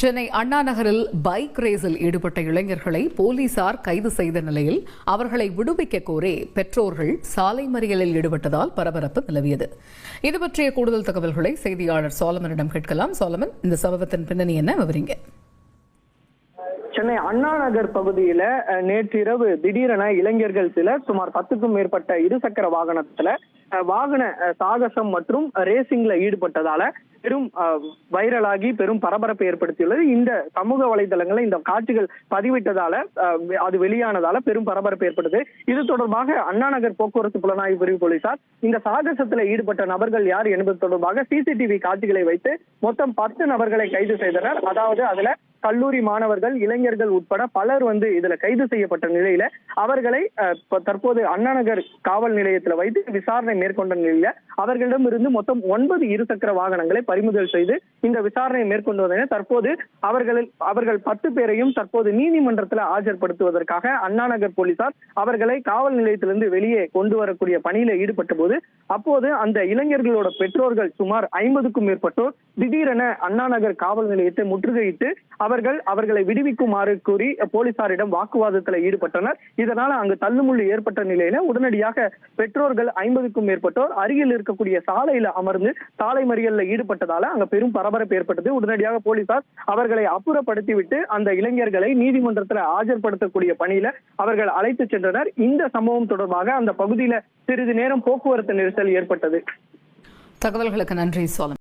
சென்னை அண்ணா நகரில் பைக் ரேஸில் ஈடுபட்ட இளைஞர்களை போலீசார் கைது செய்த நிலையில் அவர்களை விடுவிக்க கோரி பெற்றோர்கள் சாலை மறியலில் ஈடுபட்டதால் பரபரப்பு நிலவியது. இது பற்றிய கூடுதல் தகவல்களை செய்தியாளர் சோலமனிடம் கேட்கலாம். சோலமன் இந்த சம்பவத்தின் பின்னணி என்ன? விவரிங்க. சென்னை அண்ணா நகர் பகுதியில நேற்றிரவு திடீரென இளைஞர்கள் சிலர் சுமார் பத்துக்கும் மேற்பட்ட இருசக்கர வாகனத்துல வாகன சாகசம் மற்றும் ரேசிங்ல ஈடுபட்டதால பெரும் வைரலாகி பெரும் பரபரப்பை ஏற்படுத்தியுள்ளது. இந்த சமூக வலைதளங்களில் இந்த காட்சிகள் பதிவிட்டதால அஹ், அது வெளியானதால பெரும் பரபரப்பு ஏற்பட்டது இது தொடர்பாக அண்ணா நகர் போக்குவரத்து புலனாய்வு பிரிவு போலீசார் இந்த சாகசத்துல ஈடுபட்ட நபர்கள் யார் என்பது தொடர்பாக சிசிடிவி காட்சிகளை வைத்து மொத்தம் பத்து நபர்களை கைது செய்தனர். அதாவது அதுல கல்லூரி மாணவர்கள் இளைஞர்கள் உட்பட பலர் வந்து இதுல கைது செய்யப்பட்ட நிலையில அவர்களை தற்போது அண்ணாநகர் காவல் நிலையத்துல வைத்து விசாரணை மேற்கொண்ட நிலையில அவர்களிடம் இருந்து மொத்தம் ஒன்பது இருசக்கர வாகனங்களை பறிமுதல் செய்து இந்த விசாரணையை மேற்கொண்டு வந்தன தற்போது அவர்கள் அவர்கள் பத்து பேரையும் தற்போது நீதிமன்றத்துல ஆஜர்படுத்துவதற்காக அண்ணாநகர் போலீசார் அவர்களை காவல் நிலையத்திலிருந்து வெளியே கொண்டு வரக்கூடிய பணியில ஈடுபட்ட போது அப்போது அந்த இளைஞர்களோட பெற்றோர்கள் சுமார் ஐம்பதுக்கும் மேற்பட்டோர் திடீரென அண்ணாநகர் காவல் நிலையத்தை முற்றுகையிட்டு அவர்கள் அவர்களை விடுவிக்குமாறு கூறி போலீசாரிடம் வாக்குவாதத்தில் ஈடுபட்டனர். இதனால அங்கு தள்ளுமுள்ளு ஏற்பட்ட நிலையில உடனடியாக பெற்றோர்கள் ஐம்பதுக்கும் மேற்பட்டோர் அருகில் இருக்கக்கூடிய சாலையில அமர்ந்து சாலை மறியல்ல ஈடுபட்டதால அங்க பெரும் பரபரப்பு ஏற்பட்டது. உடனடியாக போலீசார் அவர்களை அப்புறப்படுத்திவிட்டு அந்த இளைஞர்களை நீதிமன்றத்தில் ஆஜர்படுத்தக்கூடிய பணியில அவர்கள் அழைத்து சென்றனர். இந்த சம்பவம் தொடர்பாக அந்த பகுதியில சிறிது நேரம் போக்குவரத்து நெரிசல் ஏற்பட்டது. தகவல்களுக்கு நன்றி சோழன்.